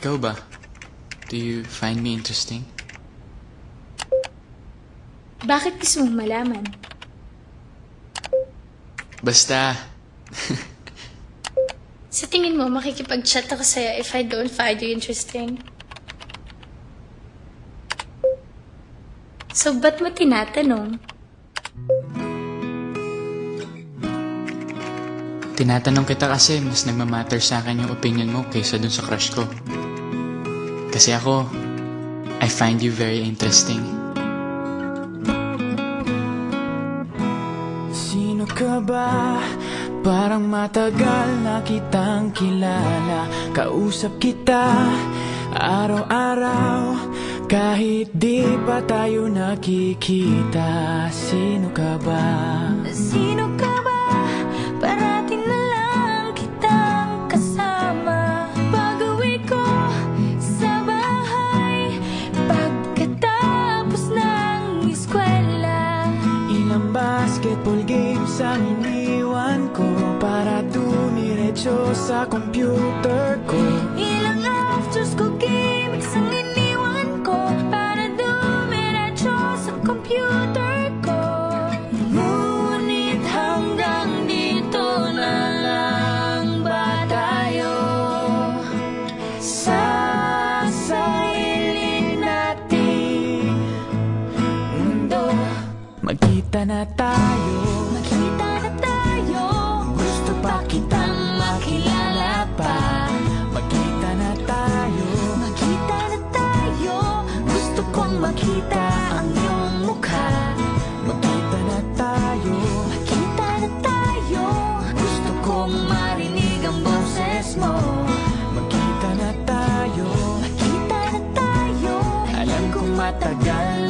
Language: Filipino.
Ikaw ba? Do you find me interesting? Bakit gusto mong malaman? Basta, Sa tingin mo, makikipag-chat ako sa'yo if I don't find you interesting? So, ba't mo tinatanong? tinatanong kita kasi mas nagmamatter sa akin yung opinion mo kaysa dun sa crush ko. Kasi ako, I find you very interesting. Sino ka ba? Parang matagal na kitang kilala Kausap kita araw-araw Kahit di pa tayo nakikita Sino ka ba? Sino ka basketball games ang iniwan ko Para dumiretso sa computer ko. Ilang after school games Magkita na tayo. Magkita na tayo. Gusto pa kitang makilala pa. Magkita na tayo. Magkita na tayo. Gusto kong makita ang iyong mukha. Magkita na tayo. Magkita na tayo. Gusto kong marinig ang boses mo. Magkita na tayo. Magkita na tayo. Alam kong matagal